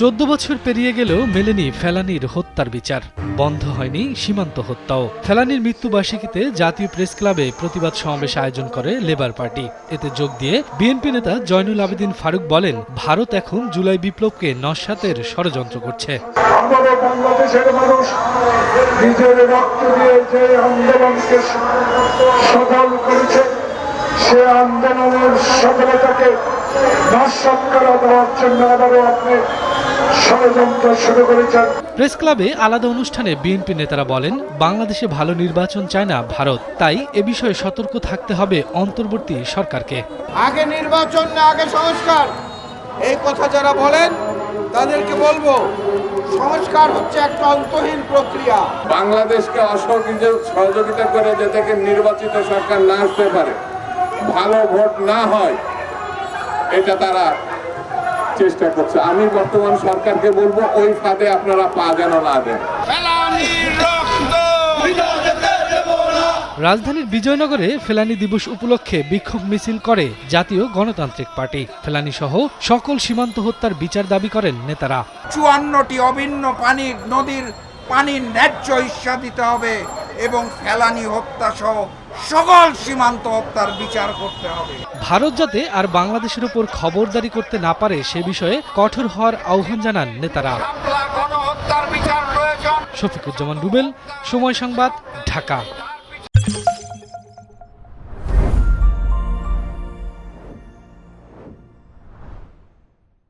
চোদ্দ বছর পেরিয়ে গেলেও মেলেনি ফেলানির হত্যার বিচার। বন্ধ হয়নি সীমান্ত হত্যাও। ফেলানির মৃত্যুবার্ষিকীতে জাতীয় প্রেস ক্লাবে প্রতিবাদ সমাবেশ আয়োজন করে লেবার পার্টি। এতে যোগ দিয়ে বিএনপি নেতা জয়নুল আবেদিন ফারুক বলেন, ভারত এখন জুলাই বিপ্লবকে নস্যাতের ষড়যন্ত্র করেছে, সে আন্দোলনের সফলতাকে নস্বাত করা দেওয়ার জন্য আবারও আপনি ষড়যন্ত্র শুরু করেছেন। প্রেস ক্লাবে আলাদা অনুষ্ঠানে বিএনপি নেতারা বলেন বাংলাদেশে ভালো নির্বাচন চায় না ভারত তাই এ বিষয়ে সতর্ক থাকতে হবে অন্তর্বর্তী সরকারকে। আগে নির্বাচন না আগে সংস্কার। এই কথা যারা বলেন তাদেরকে বলব সংস্কার হচ্ছে একটা অন্তহীন প্রক্রিয়া। বাংলাদেশকে সহযোগিতা করে যে থেকে নির্বাচিত সরকার না আসতে পারে ভালো ভোট না হয় এটা তারা চেষ্টা করছে। আমি বর্তমান সরকারকে বলব ওই ফাঁদে আপনারা পা যেন না দেন। রাজধানীর বিজয়নগরে ফেলানি দিবস উপলক্ষে বিক্ষোভ মিছিল করে জাতীয় গণতান্ত্রিক পার্টি। ফেলানি সহ সকল সীমান্ত হত্যার বিচার দাবি করেন নেতারা। চুয়ান্নটি অভিন্ন পানির নদীর পানির ন্যায্য হিস্সা দিতে হবে। এবং ফেলানি হত্যা সহ সকল সীমান্ত হত্যার বিচার করতে হবে। ভারত যাতে আর বাংলাদেশের উপর খবরদারি করতে না পারে সে বিষয়ে কঠোর হওয়ার আহ্বান জানান নেতারা। শফিকুজ্জামান রুবেল সময় সংবাদ ঢাকা।